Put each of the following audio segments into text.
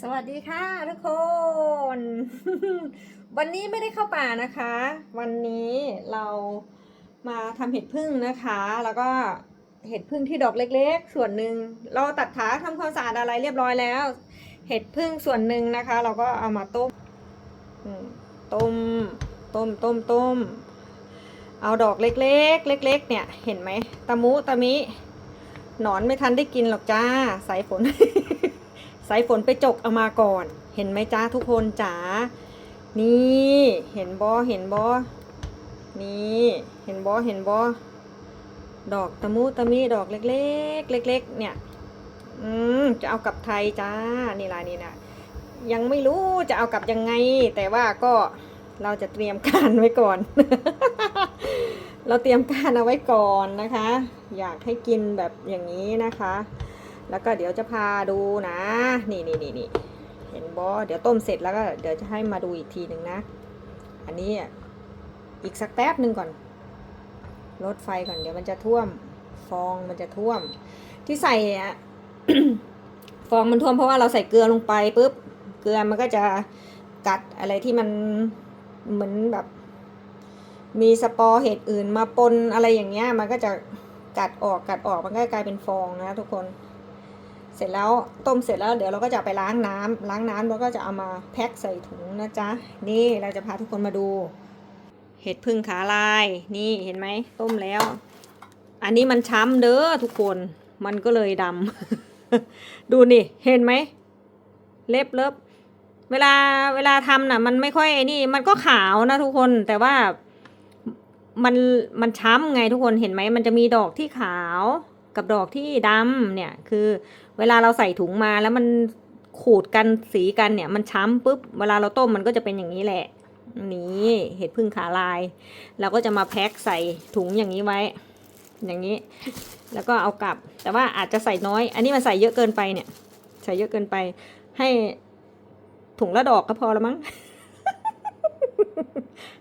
สวัสดีค่ะทุกคน วันนี้ไม่ได้เข้าป่านะคะ วันนี้เรามาทำเห็ดพึ่งนะคะ แล้วก็เห็ดพึ่งที่ดอกเล็กๆ ส่วนหนึ่งเราตัดขาทำความสะอาดอะไรเรียบร้อยแล้ว เห็ดพึ่งส่วนหนึ่งนะคะ เราก็เอามาต้มอืมต้มต้มต้มต้มเอาดอกเล็กๆ เล็ก ๆ เนี่ยเห็นไหมตะมุตะมิหนอนไม่ทันได้กินหรอกจ้าสายฝน สายฝนไปจกเอามาก่อน เห็นไหมจ้าทุกคนจ๋า นี่เห็นบอเห็นบอนี่เห็นบอเห็นบอดอกตะมุตะมิดอกเล็ก ๆ เล็ก ๆ เนี่ย อืมจะเอากลับไทยจ้า นี่ล่ะนี่นะยังไม่รู้จะเอากลับยังไง แต่ว่าก็เราจะเตรียมการไว้ก่อน เราเตรียมการเอาไว้ก่อนนะคะ อยากให้กินแบบอย่างนี้นะคะ แล้วก็เดี๋ยวจะพาดูนะ นี่นี่นี่นี่เห็นบอเดี๋ยวต้มเสร็จแล้วก็เดี๋ยวจะให้มาดูอีกทีหนึ่งนะ อันนี้อะอีกสักแป๊บหนึ่งก่อน ลดไฟก่อนเดี๋ยวมันจะท่วม ฟองมันจะท่วม ที่ใส่อะฟองมันท่วมเพราะว่าเราใส่เกลือลงไปปุ๊บ เกลือมันก็จะกัดอะไรที่มันเหมือนแบบ มีสปอร์เห็ดอื่นมาปนอะไรอย่างเงี้ย มันก็จะกัดออกกัดออกมันก็กลายเป็นฟองนะทุกคน เสร็จแล้วต้มเสร็จแล้วเดี๋ยวเราก็จะไปล้างน้ำล้างน้ำแล้วก็จะเอามาแพ็คใส่ถุงนะจ๊ะ นี่เราจะพาทุกคนมาดู เห็ดพึ่งขาลาย นี่เห็นไหมต้มแล้ว อันนี้มันช้ำเด้อทุกคน มันก็เลยดำดูนี่เห็นไหม เล็บเล็บเวลาเวลาทำน่ะ มันไม่ค่อยนี่ มันก็ขาวนะทุกคนแต่ว่ามันมันช้ำไงทุกคนเห็นไหมมันจะมีดอกที่ขาวกับดอกที่ดำเนี่ยคือ เวลาเราใส่ถุงมาแล้วมันขูดกันสีกันเนี่ย มันช้ำปุ๊บเวลาเราต้มมันก็จะเป็นอย่างนี้แหละ นี่เห็ดพึ่งขาลาย เราก็จะมาแพ็คใส่ถุงอย่างนี้ไว้ อย่างนี้ แล้วก็เอากลับ แต่ว่าอาจจะใส่น้อย อันนี้มันใส่เยอะเกินไปเนี่ย ใส่เยอะเกินไป ให้ถุงละดอกก็พอแล้วมั้ง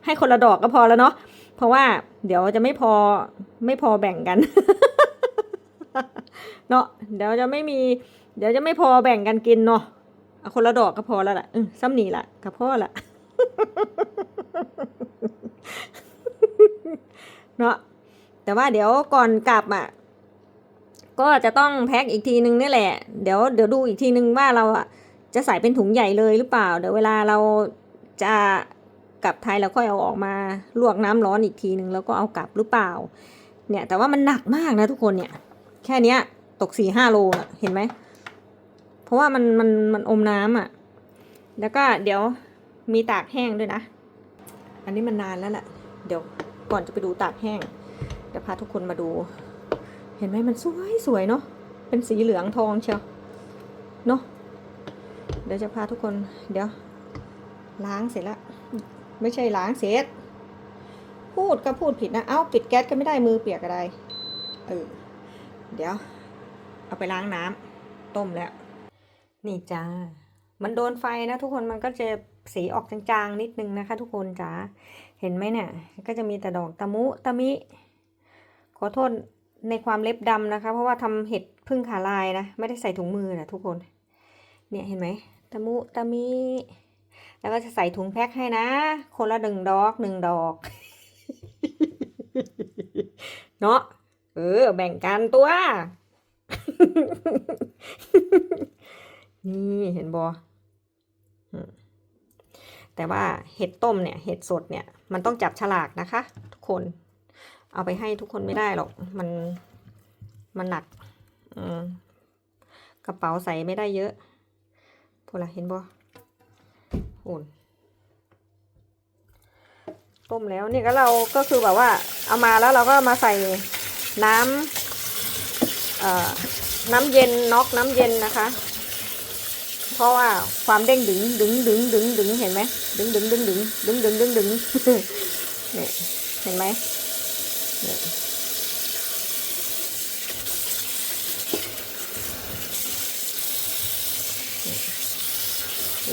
ให้คนละดอกก็พอแล้วเนาะ เพราะว่าเดี๋ยวจะไม่พอไม่พอแบ่งกัน เนาะเดี๋ยวจะไม่มี เดี๋ยวจะไม่พอแบ่งกันกินเนาะเอาคนละดอกก็พอแล้วล่ะอืมซ้ำนี่ละกับพ่อละเนาะแต่ว่าเดี๋ยวก่อนกลับอะก็จะต้องแพ็คอีกทีนึงนี่แหละ เดี๋ยวเดี๋ยวดูอีกทีนึงว่าเราอะจะใส่เป็นถุงใหญ่เลยหรือเปล่า เดี๋ยวเวลาเราจะกลับไทยเราค่อยเอาออกมาลวกน้ำร้อนอีกทีนึงแล้วก็เอากลับหรือเปล่า เนี่ยแต่ว่ามันหนักมากนะทุกคนเนี่ย แค่เนี้ย ตกสี่ห้าโลน่ะเห็นไหม เพราะว่ามันมันมันอมน้ำอะ แล้วก็เดี๋ยวมีตากแห้งด้วยนะ อันนี้มันนานแล้วแหละเดี๋ยวก่อนจะไปดูตากแห้งเดี๋ยวพาทุกคนมาดู เห็นไหมมันสวยสวยเนาะเป็นสีเหลืองทองเชียวเนาะเดี๋ยวจะพาทุกคนเดี๋ยว ล้างเสร็จแล้วไม่ใช่ล้างเสร็จพูดก็พูดผิดนะ เอ้า ปิดแก๊สก็ไม่ได้มือเปียกอะไร เออ เดี๋ยว เอาไปล้างน้ำต้มแล้ว นี่จ้า มันโดนไฟนะทุกคนมันก็จะสีออกจางๆนิดนึงนะคะ ทุกคนจ้าเห็นไหมเนี่ย ก็จะมีแต่ดอกตะมุตะมิ ขอโทษในความเล็บดำนะคะ เพราะว่าทำเห็ดพึ่งขาลายนะ ไม่ได้ใส่ถุงมือนะทุกคน เนี่ยเห็นไหมตะมุตะมิ แล้วก็จะใส่ถุงแพ็คให้นะ คนละหนึ่งดอกหนึ่งดอกเนาะเออแบ่งกันตัว นี่เห็นบอแต่ว่าเห็ดต้มเนี่ย เห็ดสดเนี่ย มันต้องจับฉลากนะคะ ทุกคน เอาไปให้ทุกคนไม่ได้หรอก มัน มันหนักกระเป๋าใส่ไม่ได้เยอะพอละเห็นบอโอนต้มแล้วนี่ก็เราก็คือแบบว่า เอามาแล้วเราก็มาใส่น้ำ น้ำเย็นน็อกน้ำเย็นนะคะ เพราะว่าความเด้งดึงดึงดึงดึงดึงเห็นไหมดึงดึงดึงดึงดึงดึงดึงดึงเนี่ยเห็นไหมเนี่ย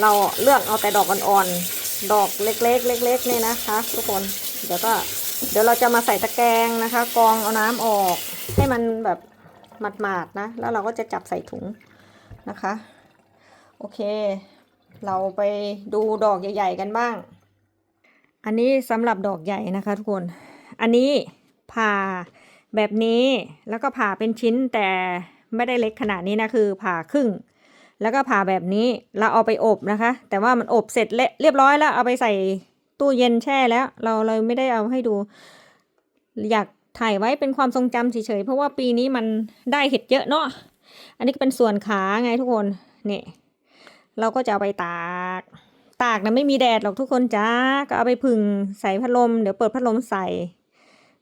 เราเลือกเอาแต่ดอกอ่อนๆ ดอกเล็กๆ เล็กๆนี่นะคะ ทุกคน เดี๋ยวก็ เดี๋ยวเราจะมาใส่ตะแกรงนะคะกรองเอาน้ำออก ให้มันแบบ หมาดๆนะ แล้วเราก็จะจับใส่ถุงนะคะ โอเค เราไปดูดอกใหญ่ๆกันบ้าง อันนี้สำหรับดอกใหญ่นะคะทุกคน อันนี้ผ่าแบบนี้แล้วก็ผ่าเป็นชิ้นแต่ไม่ได้เล็กขนาดนี้นะคือผ่าครึ่ง แล้วก็ผ่าแบบนี้เราเอาไปอบนะคะ แต่ว่ามันอบเสร็จเรียบร้อยแล้วเอาไปใส่ตู้เย็นแช่แล้ว เราเลยไม่ได้เอาให้ดู อยาก ถ่ายไว้เป็นความทรงจำเฉยๆเพราะว่าปีนี้มันได้เห็ดเยอะเนาะอันนี้ก็เป็นส่วนขาไงทุกคนเนี่ยเราก็จะเอาไปตาก ตากนะไม่มีแดดหรอกทุกคนจ้าก็เอาไปพึ่งใส่พัดลม เดี๋ยวเปิดพัดลมใส่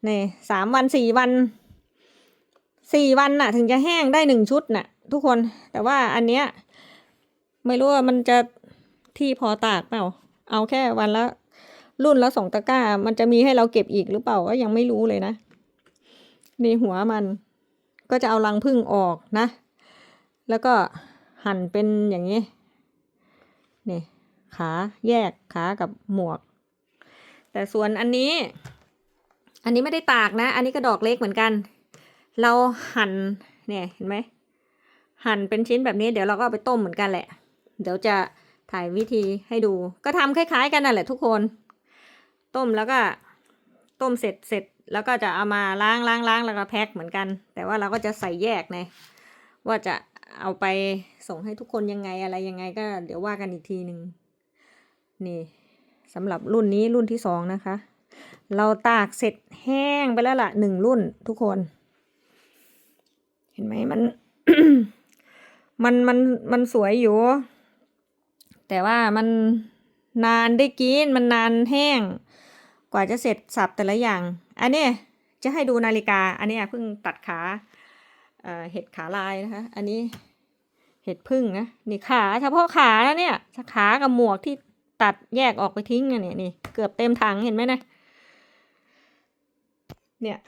เนี่ยสามวันสี่วันสี่วันน่ะ ถึงจะแห้งได้หนึ่งชุดน่ะ ทุกคนแต่ว่าอันเนี้ยไม่รู้ว่ามันจะที่พอตากเปล่า เอาแค่วันละรุ่นละสองตะกร้า มันจะมีให้เราเก็บอีกหรือเปล่าก็ยังไม่รู้เลยนะ นี่หัวมัน ก็จะเอารังผึ้งออกนะ แล้วก็หั่นเป็นอย่างนี้ นี่ ขาแยกขากับหมวก แต่ส่วนอันนี้ อันนี้ไม่ได้ตากนะ อันนี้ก็ดอกเล็กเหมือนกัน เราหั่นเนี่ยเห็นไหมหั่นเป็นชิ้นแบบนี้เดี๋ยวเราก็เอาไปต้มเหมือนกันแหละ เดี๋ยวจะถ่ายวิธีให้ดู ก็ทำคล้าย ๆ กันนั่นแหละทุกคน ต้มแล้วก็ ต้มเสร็จเสร็จ แล้วก็จะเอามาล้างล้างล้างแล้วก็แพ็คเหมือนกัน แต่ว่าเราก็จะใส่แยกในว่าจะเอาไปส่งให้ทุกคนยังไงอะไรยังไงก็เดี๋ยวว่ากันอีกทีหนึ่งนี่สำหรับรุ่นนี้รุ่นที่สองนะคะ เราตากเสร็จแห้งไปแล้วล่ะหนึ่งรุ่นทุกคน เห็นไหมมัน มันมันมันสวยอยู่ แต่ว่ามันนานได้กินมันนานแห้ง ว่าจะเสร็จสับแต่ละอย่าง อันนี้จะให้ดูนาฬิกา อันนี้เพิ่งตัดขาเอ่อเห็ดขาลายนะคะ อันนี้เห็ดพึ่งนะ นี่ขาเฉพาะขาแล้วเนี่ยขากับหมวกที่ตัดแยกออกไปทิ้งเนี่ยนี่เกือบเต็มถังเห็นไหมนะ เนี่ย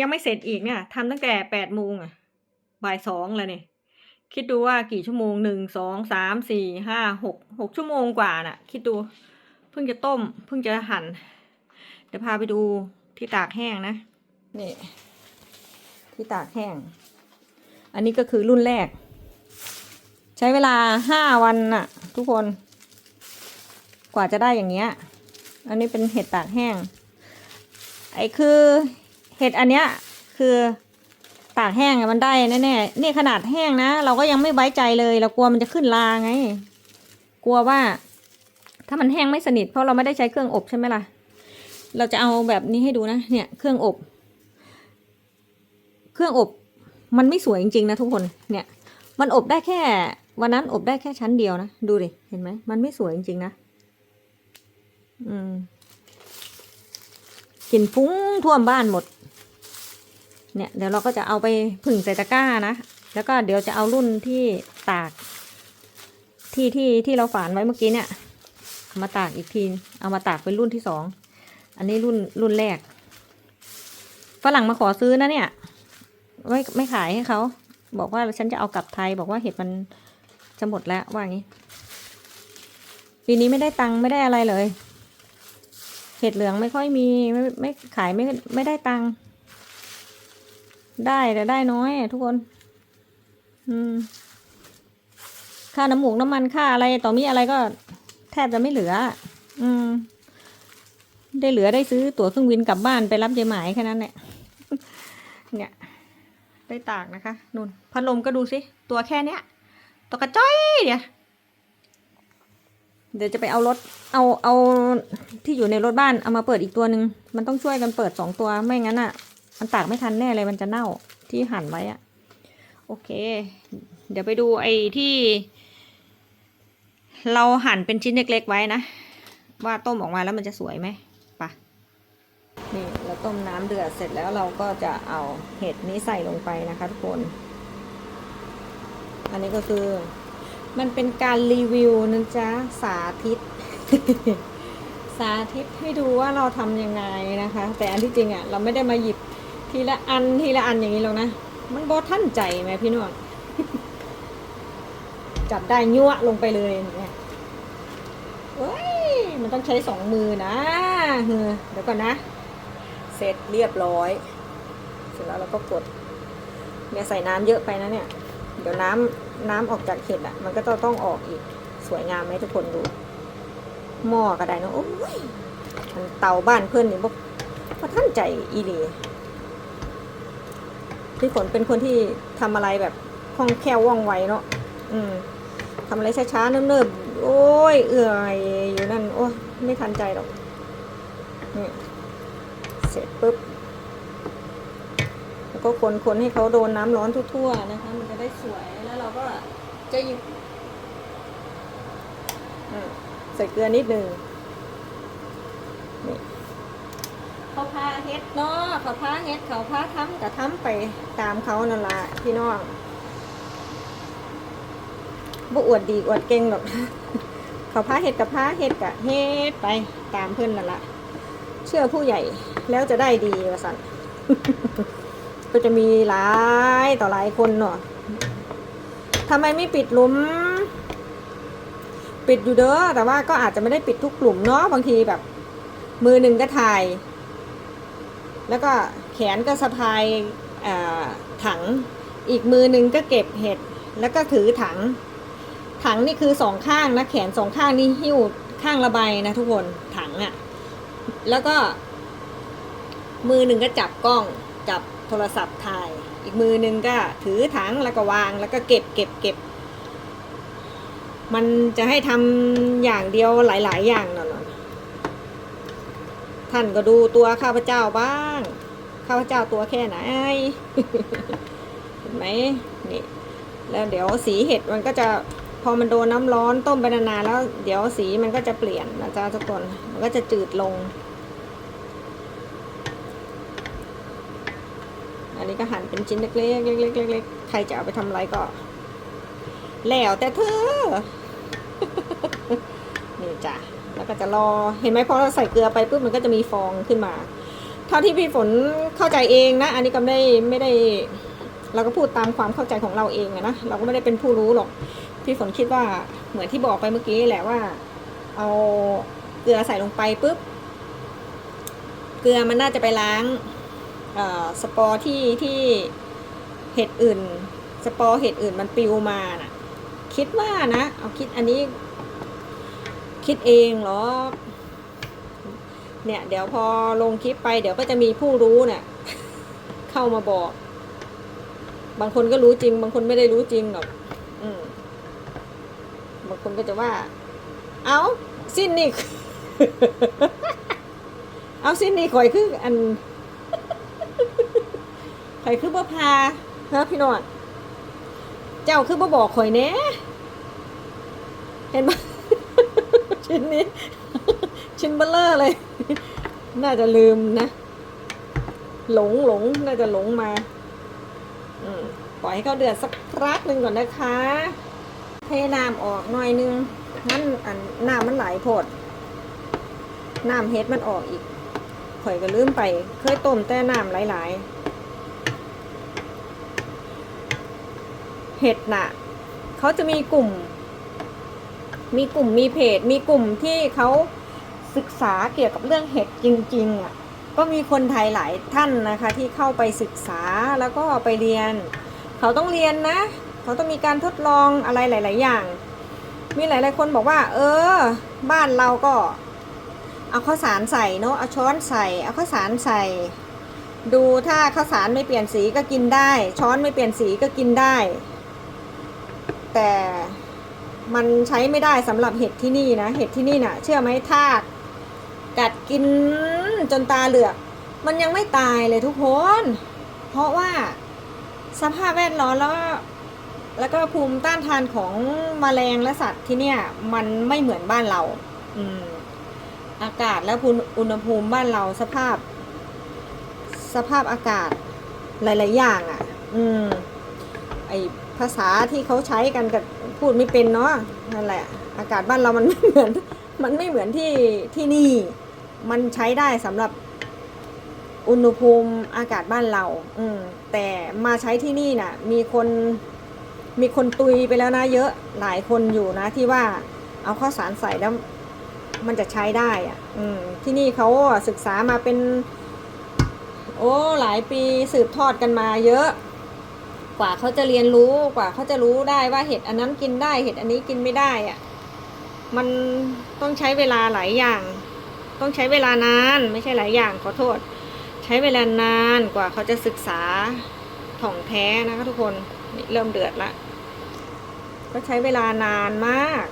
ยังไม่เสร็จอีกเนี่ยทำตั้งแต่แปดโมงอะบ่ายสองแล้วเนี่ยคิดดูว่ากี่ชั่วโมงหนึ่งสองสามสี่ห้าหกหกชั่วโมงกว่าน่ะ คิดดู เพิ่งจะต้ม เพิ่งจะหั่นเดี๋ยวพาไปดูที่ตากแห้งนะนี่ที่ตากแห้ง อันนี้ก็คือรุ่นแรก ใช้เวลาห้าวันน่ะ ทุกคน กว่าจะได้อย่างเงี้ย อันนี้เป็นเห็ดตากแห้ง ไอ้คือเห็ดอันเนี้ยคือตากแห้งมันได้แน่ๆนี่ขนาดแห้งนะ เราก็ยังไม่ไว้ใจเลย เรากลัวมันจะขึ้นลาไง กลัวว่า ถ้ามันแห้งไม่สนิทเพราะเราไม่ได้ใช้เครื่องอบใช่ไหมล่ะ เราจะเอาแบบนี้ให้ดูนะ เนี่ย เครื่องอบ เครื่องอบมันไม่สวยจริงๆนะทุกคน เนี่ย มันอบได้แค่ วันนั้นอบได้แค่ชั้นเดียวนะ ดูดิ เห็นไหม มันไม่สวยจริงๆนะ อืมกลิ่นฟุ้งท่วมบ้านหมด เนี่ย เดี๋ยวเราก็จะเอาไปผึ่งใส่ตะกร้านะ แล้วก็เดี๋ยวจะเอารุ่นที่ตาก ที่ที่ที่เราฝานไว้เมื่อกี้เนี่ย มาตากอีกที เอามาตากเป็นรุ่นที่สอง อันนี้รุ่นรุ่นแรก ฝรั่งมาขอซื้อนะเนี่ย ไม่ไม่ขายให้เขา บอกว่าฉันจะเอากลับไทย บอกว่าเห็ดมันจะหมดแล้วว่างี้ ปีนี้ไม่ได้ตังค์ไม่ได้อะไรเลย เห็ดเหลืองไม่ค่อยมีไม่ไม่ขายไม่ไม่ได้ตังค์ ได้แต่ได้น้อยทุกคน อืม ค่าน้ำหมูกน้ำมันค่าอะไรต่อมีอะไรก็ แทบจะไม่เหลือ อืม ได้เหลือได้ซื้อตั๋วเครื่องบินกลับบ้านไปรับยายหมายแค่นั้นแหละเนี่ยได้ตากนะคะนุ่นพัดลมก็ดูสิ ตัวแค่เนี้ยตัวกระจ้อยเนี่ยเดี๋ยวจะไปเอารถ เอาเอาที่อยู่ในรถบ้านเอามาเปิดอีกตัวหนึ่งมันต้องช่วยกันเปิดสองตัวไม่งั้นอะ มันตากไม่ทันแน่เลยมันจะเน่าที่หั่นไว้อะโอเค เดี๋ยวไปดูไอ้ที่ เราหั่นเป็นชิ้นเล็กๆไว้นะ ว่าต้มออกมาแล้วมันจะสวยไหมปะนี่เราต้มน้ำเดือดเสร็จแล้วเราก็จะเอาเห็ดนี้ใส่ลงไปนะคะทุกคน อันนี้ก็คือ มันเป็นการรีวิวนะจ๊ะสาธิต สาธิตให้ดูว่าเราทำยังไงนะคะ แต่อันที่จริงอะ่ะ เราไม่ได้มาหยิบทีละอันทีละอันอย่างนี้หรอกนะ มันบอท่านใจไหมพี่น้องจับได้ยั่วลงไปเลยเนี่ย ฮ้ยมันต้องใช้สองมือนะเดี๋ยวก่อนนะ เสร็จเรียบร้อย เสร็จแล้วเราก็กดเนี่ยใส่น้ำเยอะไปนะเนี่ย เดี๋ยวน้ำน้ำออกจากเห็ดอะ มันก็จะต้องออกอีก สวยงามไหมทุกคนดู หม้อก็ได้เนะโอ้ยมันเตาบ้านเพื่อนนี่บอกว่าท่านใจอีหลีพี่ฝนเป็นคนที่ทำอะไรแบบคล่องแคล่วว่องไวเนาะ อืมทำอะไรช้าๆเนิบๆ โอ้ย เอื่อยอยู่นั่น โอ้ยไม่ทันใจหรอก นี่ เสร็จปุ๊บ แล้วก็คนๆให้เขาโดนน้ำร้อนทั่วๆนะคะ มันจะได้สวย แล้วเราก็จะหยิบใส่เกลือนิดหนึ่งนี่เขาพาเฮ็ดเนาะเขาพาเฮ็ดเขาพาทำก็ทำไปตามเขานั่นละพี่น้อง บ่อวดดีอวดเก่งหรอกเขาพาเฮ็ดกับพาเฮ็ดกะเฮ็ดไปตามเพื่อนนั่นละเชื่อผู้ใหญ่แล้วจะได้ดีวะสันก็จะมีหลายต่อหลายคนเนาะทำไมไม่ปิดหลุม ปิดอยู่เด้อแต่ว่าก็อาจจะไม่ได้ปิดทุกกลุ่มเนาะบางทีแบบ มือหนึ่งก็ถ่าย แล้วก็แขนก็สะพายถัง อีกมือหนึ่งก็เก็บเห็ด แล้วก็ถือถัง ถังนี่คือสองข้างนะแขนสองข้างนี่หิ้วข้างระบายนะทุกคนถังอะ่ะ แล้วก็ มือหนึ่งก็จับกล้องจับโทรศัพท์ถ่าย อีกมือหนึ่งก็ถือถังแล้วก็วางแล้วก็เก็บเก็บเก็บมันจะให้ทำอย่างเดียวหลาย ๆ อย่างหน่อยท่านก็ดูตัวข้าพเจ้าบ้าง ข้าพเจ้าตัวแค่ไหนเห็นไหมนี่แล้วเดี๋ยวสีเห็ดมันก็จะ พอมันโดนน้ำร้อนต้มไปนานๆแล้ว เดี๋ยวสีมันก็จะเปลี่ยนนะจ๊ะทุกคนมันก็จะจืดลง อันนี้ก็หั่นเป็นชิ้นเล็กๆเล็กๆเล็กๆใครจะเอาไปทำอะไรก็ แล้วแต่เธอนี่จ้ะแล้วก็จะรอเห็นไหมพอเราใส่เกลือไปปุ๊บมันก็จะมีฟองขึ้นมาเท่าที่พี่ฝนเข้าใจเองนะ อันนี้ก็ไม่ได้ไม่ได้ เราก็พูดตามความเข้าใจของเราเองนะเราก็ไม่ได้เป็นผู้รู้หรอก พี่ฝนคิดว่าเหมือนที่บอกไปเมื่อกี้แหละว่า เอาเกลือใส่ลงไปปุ๊บ เกลือมันน่าจะไปล้างอ่อสปอร์ที่ที่เห็ดอื่น สปอร์เห็ดอื่นมันปลิวมาน่ะ คิดว่านะ เอาคิดอันนี้ คิดเองเหรอ เนี่ย เดี๋ยวพอลงคลิปไป เดี๋ยวก็จะมีผู้รู้เนี่ยเข้ามาบอก บางคนก็รู้จริง บางคนไม่ได้รู้จริงหรอก อืม บางคนก็จะว่า เอาสิ้นนี่ เอาสิ้นนี่ข่อยคืออันข่อยคือบ่พาฮะพี่นอดเจ้าคือบ่บอกข่อยแน่เห็นปะชิ้นนี้ ชิ้นเบลเลอร์เลย น่าจะลืมนะ หลงหลงน่าจะหลงมาปล่อยให้เขาเดือดสักพักหนึ่งก่อนนะคะ ทน้ำออกหน่อยนึงนั่นอันน้ำมันไหลโพดน้ำเฮ็ดมันออกอีกข่อยก็ลืมไป เคยต้มแต่น้ำหลายๆเห็ดน่ะ เขาจะมีกลุ่ม มีกลุ่มมีเพจ มีกลุ่มที่เขาศึกษาเกี่ยวกับเรื่องเห็ดจริงๆอะ ก็มีคนไทยหลายท่านนะคะ ที่เข้าไปศึกษาแล้วก็ไปเรียน เขาต้องเรียนนะ เขาต้องมีการทดลองอะไรหลาย ๆ อย่าง มีหลาย ๆ คนบอกว่า เออ บ้านเราก็ เอาข้าวสารใส่เนาะเอาช้อนใส่ เอาข้าวสารใส่ ดูถ้าข้าวสารไม่เปลี่ยนสีก็กินได้ ช้อนไม่เปลี่ยนสีก็กินได้ แต่มันใช้ไม่ได้สำหรับเห็ดที่นี่นะ เห็ดที่นี่น่ะ เชื่อไหมถ้ากัดกินจนตาเหลือก มันยังไม่ตายเลยทุกคน เพราะว่าสภาพแวดล้อมแล้ว แล้วก็ภูมิต้านทานของแมลงและสัตว์ที่เนี่ยมันไม่เหมือนบ้านเราอืมอากาศและอุณหภูมิบ้านเราสภาพ สภาพอากาศหลาย ๆ อย่างอะ่ะ อืมไอภาษาที่เขาใช้กันกับพูดไม่เป็นเนาะนั่นแหละ อากาศบ้านเรามันไม่เหมือน มันไม่เหมือนที่ที่นี่ มันใช้ได้สำหรับอุณหภูมิอากาศบ้านเรา อืมแต่มาใช้ที่นี่น่ะ มีคน มีคนตุยไปแล้วนะเยอะหลายคนอยู่นะที่ว่าเอาข้าวสารใส่แล้วมันจะใช้ได้อะ อืม ที่นี่เขาศึกษามาเป็น โอ้ หลายปีสืบทอดกันมาเยอะ กว่าเขาจะเรียนรู้กว่าเขาจะรู้ได้ว่าเห็ดอันนั้นกินได้เห็ดอันนี้กินไม่ได้อะมันต้องใช้เวลาหลายอย่าง ต้องใช้เวลานานไม่ใช่หลายอย่างขอโทษ ใช้เวลานานกว่าเขาจะศึกษาถ่องแท้นะคะทุกคน เริ่มเดือดละ ก็ใช้เวลานานมาก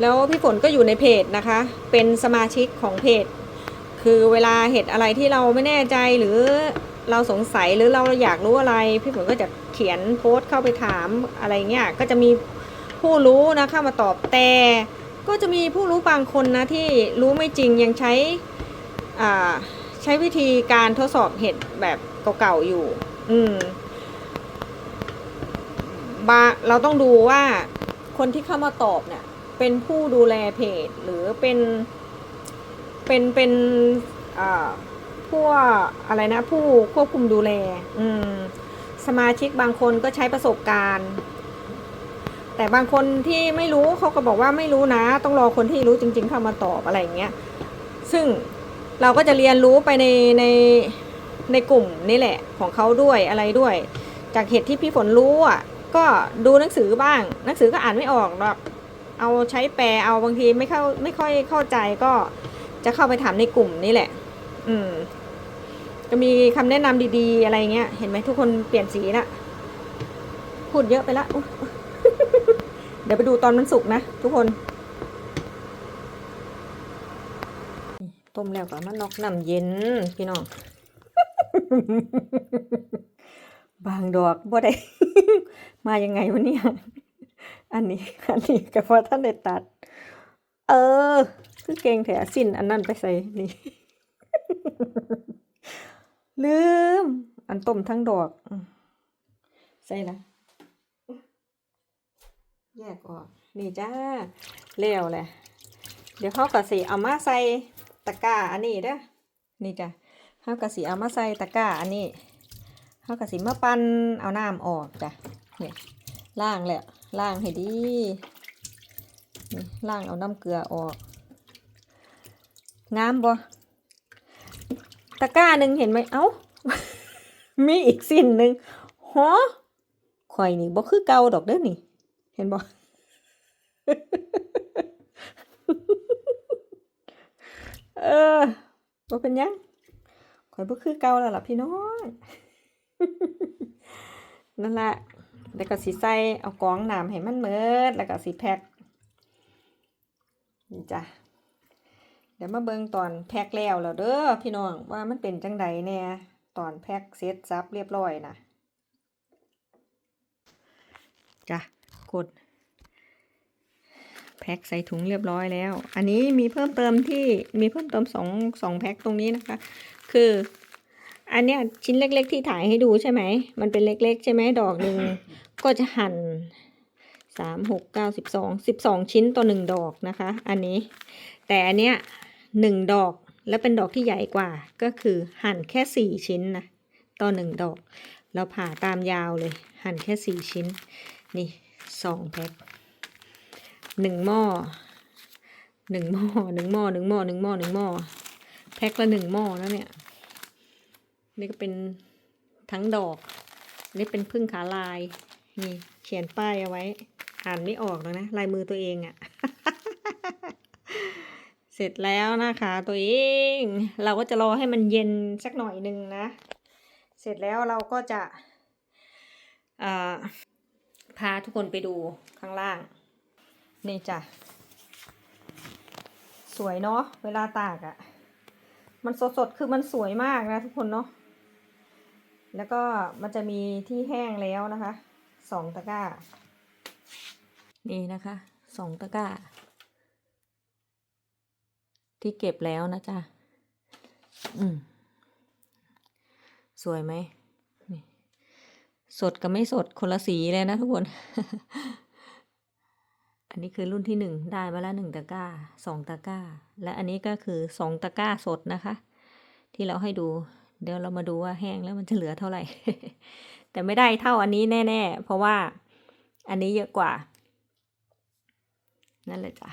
แล้วพี่ฝนก็อยู่ในเพจนะคะ เป็นสมาชิกของเพจ คือเวลาเห็ดอะไรที่เราไม่แน่ใจหรือเราสงสัยหรือเราอยากรู้อะไร พี่ฝนก็จะเขียนโพสต์เข้าไปถามอะไรเงี้ยก็จะมีผู้รู้นะเข้ามาตอบแต่ ก็จะมีผู้รู้บางคนนะที่รู้ไม่จริงยังใช้ใช้วิธีการทดสอบเห็ดแบบ เก่าๆอยู่ อืมบาเราต้องดูว่าคนที่เข้ามาตอบเนี่ย เป็นผู้ดูแลเพจ หรือเป็นเป็นเป็นอ่าผู้อะไรนะ ผู้ควบคุมดูแล อืม สมาชิกบางคนก็ใช้ประสบการณ์ แต่บางคนที่ไม่รู้เขาก็บอกว่าไม่รู้นะ ต้องรอคนที่รู้จริง ๆ เข้ามาตอบอะไรอย่างเงี้ย ซึ่งเราก็จะเรียนรู้ไปในใน ในกลุ่มนี่แหละของเขาด้วยอะไรด้วย จากเหตุที่พี่ฝนรู้อะก็ดูหนังสือบ้าง หนังสือก็อ่านไม่ออกหรอกเอาใช้แปลเอาบางทีไม่เข้าไม่ค่อยเข้าใจก็จะเข้าไปถามในกลุ่มนี่แหละ อืมจะมีคำแนะนำดีๆ อะไรเงี้ย เห็นไหมทุกคนเปลี่ยนสีละพูดเยอะไปละเดี๋ยวไปดูตอนมันสุกนะทุกคน ต้มแล้วก็มันนอกน้ำเย็นพี่น้อง บางดอกบ่ได้ มายังไงวะเนี่ย อันนี้ อันนี้ก็เพราะท่านได้ตัด เออ คือเก่งแถสิ้นอันนั้นไปใส่นี่ ลืม อันต้มทั้งดอก ใส่นะแยกออก นี่จ้าเลี้ยวแหละ เดี๋ยวเขากะสีเอามาใส่ตะกร้าอันนี้เด้อนี่จ้ะ เขากะสีเอามาใส่ตะกร้าอันนี้เขากะสีมาปั้นเอาน้ำออกจ้ะเนี่ยล่างแหละล่างให้ดีนี่ล่างเอาน้ำเกลือออกงามบ่ตะกร้าหนึ่งเห็นไหมเอ้า มีอีกสิ้นหนึ่งฮะข่อยนี่บ่คือเก่าดอกเด้อนี่ เห็นบ่เออบ่เป็นยัง ข่อยบ่คือเก่าแล้วล่ะพี่น้อง นั่นแหละแล้วก็สิใส่เอากรองน้ำให้มันเมิด แล้วก็สิแพ็คนี่จ้ะเดี๋ยวมาเบิ่งตอนแพ็คแล้วแล้วเด้อพี่น้องว่ามันเป็นจังใดแน่ตอนแพ็คเสร็จซับเรียบร้อยนะจ้ะกด แพ็คใส่ถุงเรียบร้อยแล้ว อันนี้มีเพิ่มเติมที่มีเพิ่มเติมสองสองแพ็คตรงนี้นะคะ คือ อันเนี้ยชิ้นเล็ก ๆ ที่ถ่ายให้ดูใช่ไหม มันเป็นเล็ก ๆ ใช่ไหมดอกหนึ่งก็จะหั่นสามหกเก้าสิบสองสิบสองชิ้นต่อหนึ่งดอกนะคะ อันนี้ แต่อันเนี้ยหนึ่งดอกแล้วเป็นดอกที่ใหญ่กว่า ก็คือหั่นแค่สี่ชิ้นนะต่อหนึ่งดอก เราผ่าตามยาวเลย หั่นแค่สี่ชิ้น นี่สองแพ็ค หนึ่งหม้อหนึ่งหม้อหนึ่งหม้อหนึ่งหม้อหนึ่งหม้อหนึ่งหม้อแพ็คละหนึ่งหม้อแล้วเนี่ย นี่ก็เป็นทั้งดอก นี่เป็นพึ่งขาลาย นี่ เขียนป้ายเอาไว้ อ่านไม่ออกแล้วนะ ลายมือตัวเองอะ่ะ เสร็จแล้วนะคะตัวเอง เราก็จะรอให้มันเย็นสักหน่อยหนึ่งนะ เสร็จแล้วเราก็จะพาทุกคนไปดูข้างล่าง นี่จ้ะ สวยเนาะเวลาตากอะ่ะ มันสดๆคือมันสวยมากนะทุกคนเนาะแล้วก็มันจะมีที่แห้งแล้วนะคะสองตะกร้า นี่นะคะสองตะกร้า ที่เก็บแล้วนะจ๊ะอืมสวยไหมสดกับไม่สดคนละสีเลยนะทุกคน อันนี้คือรุ่นที่หนึ่งได้มาแล้วหนึ่งตะกร้าสองตะกร้า และอันนี้ก็คือสองตะกร้าสดนะคะ ที่เราให้ดู เดี๋ยวเรามาดูว่าแห้งแล้วมันจะเหลือเท่าไหร่ แต่ไม่ได้เท่าอันนี้แน่ ๆ เพราะว่าอันนี้เยอะกว่า นั่นแหละจ้ะ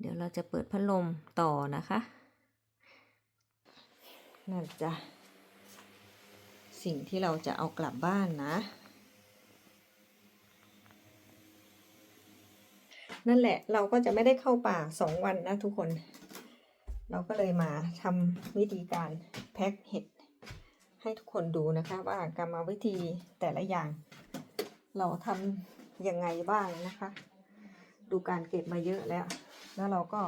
เดี๋ยวเราจะเปิดพัดลมต่อนะคะ นั่นจ้ะ สิ่งที่เราจะเอากลับบ้านนะ นั่นแหละเราก็จะไม่ได้เข้าป่าสองวันนะทุกคน เราก็เลยมาทำวิธีการแพ็คเห็ดให้ทุกคนดูนะคะว่ากรรมวิธีแต่ละอย่าง เราทำยังไงบ้างนะคะ ดูการเก็บมาเยอะแล้ว แล้วเราก็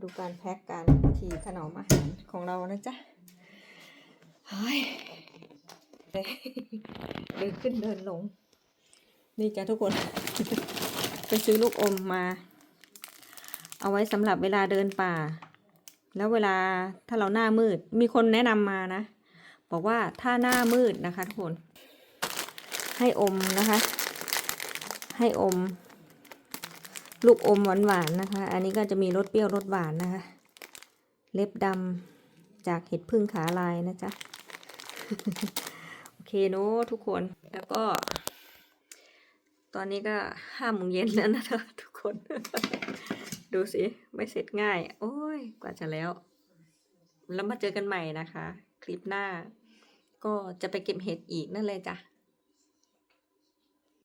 ดูการแพ็คการวิธีถนอมอาหารของเรานะจ๊ะเฮ้ยเดินขึ้นเดินลง นี่จ้ะทุกคน ไปซื้อลูกอมมา เอาไว้สำหรับเวลาเดินป่า แล้วเวลาถ้าเราหน้ามืด มีคนแนะนำมานะ บอกว่าถ้าหน้ามืดนะคะทุกคน ให้อมนะคะ ให้อม ลูกอมหวานๆนะคะ อันนี้ก็จะมีรสเปรี้ยวรสหวานนะคะ เล็บดำจากเห็ดพึ่งขาลายนะจ๊ะ โอเคเนอะทุกคนแล้วก็ ตอนนี้ก็ห้าโมงเย็นแล้วนะคะทุกคน ดูสิ ไม่เสร็จง่าย โอ้ย กว่าจะแล้ว แล้วมาเจอกันใหม่นะคะ คลิปหน้า ก็จะไปเก็บเห็ดอีกนั่นเลยจ้ะ